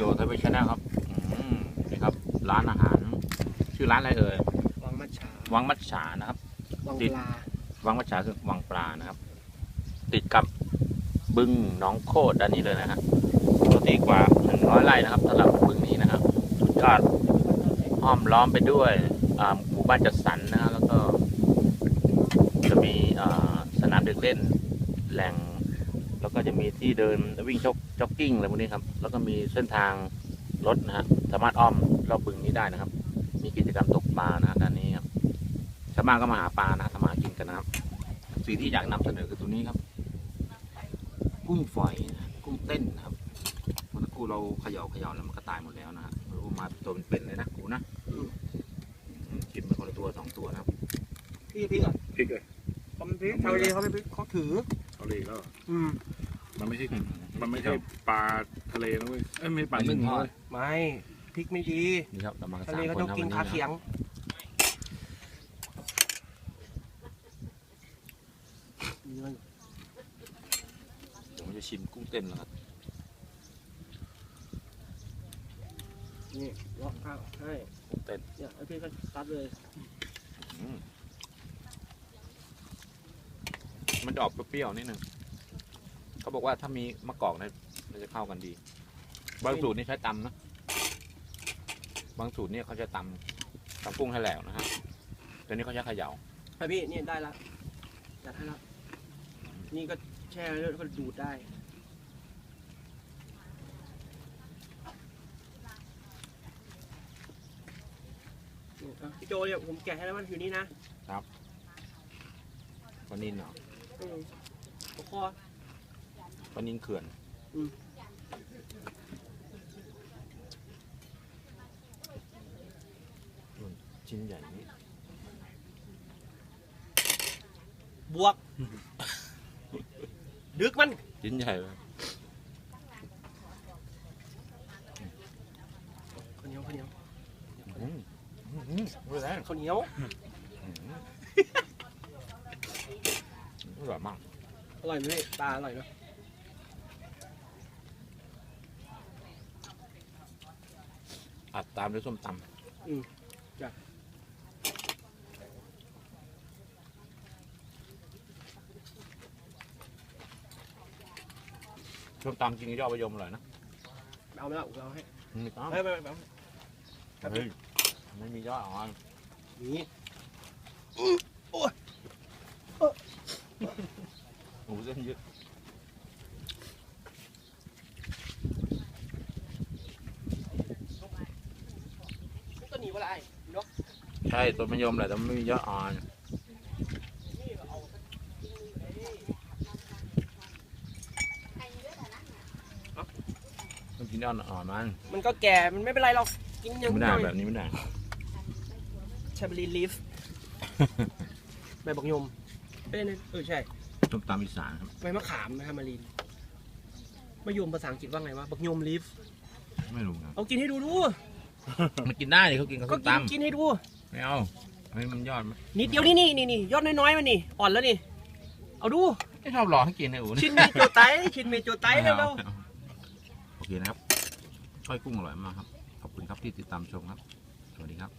จทวีชแนลครับอืมนี่ครับ ร้านอาหาร ชื่อร้านอะไรเอ่ยวังมัดฉาวังมัจฉานะครับ วังติดปลาวังมัจฉาคือวังปลานะครับ ติดกับบึงหนองโคดด้านนี้เลยนะครับปกติกว่าหนึ่งร้อยไร่นะครับสำหรับบึงนี้นะครับสุดยอดอ้อมล้อมไปด้วยอ่าหมู่บ้านจัดสรรนะฮะแล้วก็ จะมีอ่าสนามเด็กเล่นแหล่งแล้วก็จะมี ที่เดินวิ่งจ็อกจ็อกกิ้งอะไรพวกนี้ครับ แล้วก็มีเส้นทางรถนะฮะสามารถอ้อมรอบบึงนี้ได้นะครับ มีกิจกรรมตกปลานะฮะด้านนี้ครับชาวบ้านก็มาหาปลานะทำมาหากินกันนะครับสิ่งที่อยากนำเสนอคือตัวนี้ครับ กุ้งฝอยนะกุ้งเต้นนะครับเมื่อสักครู่เราเขย่าเขย่าแล้วมันก็ตายหมดแล้วนะฮะเรามาตัวเป็นๆเลยนะกูนะอืมกินไปคนละตัวสองตัวนะครับพี่พริกอะพริกเลยเขาไม่พริกชาวเลเขาไม่พริกเขาถือเอาเลยแล้วเหรออืม มันไม่ใช่ มันไม่ใช่ปลาทะเลนะเว้ย เอ้ยไม่ใช่ปลานึ่งนะเว้ยไม่พริกไม่ดีนี่ครับเรามากันทะสาเลมเขาคนต้องครับกินวันนี้คานะเขียงเดี๋ยวผมจะชิมกุ้งเต้นแล้วครับนี่เลาะข้าวให้กุ้งเต้นเนี่ยไอ้พี่ก็ตัดเลยอืมมันจะออกเปรี้ยวๆนิดนึง เขาบอกว่าถ้ามีมะกอกเนี่ยมันจะเข้ากันดี บางสูตรนี่ใช้ตำนะบางสูตรเนี่ยเขาจะตำตำกุ้งให้แหลวนะฮะแต่นี่เขาใช้เขย่าไปพี่นี่ได้ละจัดให้ละนี่ก็แช่แล้วก็ดูดได้นี่อะพี่โจเนี่ยผมแกะให้แล้วมันอยู่นี่นะปลานินเหรออืมหัวคอ ปลานินเขื่อนอืมชิ้นใหญ่นี่บวก ดึกมัน ชิ้นใหญ่เลยข้าวเหนียวข้าวเหนียวอืมอืมไม่แรงข้าวเหนียวอร่อยมาก อร่อยไหมพี่ปลาอร่อยไหม อัดตามด้วยส้มตอืมจ้ะำส้มตำกินกับยอดมะยมอร่อยนะเอาไหมล่ะผมเอาให้ไม่ต้องไม่ไม่ไม่เอาเฮ้ยไม่มียอดอ่อนนี่หมูเส้นยืดตัวหนีว่าอะ ไรเนาะใช่ต้นมะยมแหละแต่มันไม่มียอดอ่อนนี่เอาต้องกินยอดอ่อนมันมันก็แก่มันไม่เป็นไรหรอกกินยังไม่ได้แบบนี้ไม่ได้ชาบรีลีฟใบบักยมเป็นไงเออใช่ส้มตำอีสานครับใบมะขามนะครับมารีนมะยมภาษาอังกฤษว่าไงวะบักยมลีฟไม่รู้ครับเอากินให้ดูดู มันกินได้ดิเขากินกับก็ส้มกินตำกินให้ดู ไม่เอาให้มันยอดมันนิดเดียวนี่นี่นี่นี่ยอดน้อยๆมันนี่อ่อนแล้วนี่ เอาดู ไม่ชอบหลอกให้กินนะอู๋ชินเมโจไตชินเมโจไตเร็วโอเคนะครับก้อยกุ้งอร่อยมากครับ ขอบคุณครับที่ติดตามชมครับ สวัสดีครับ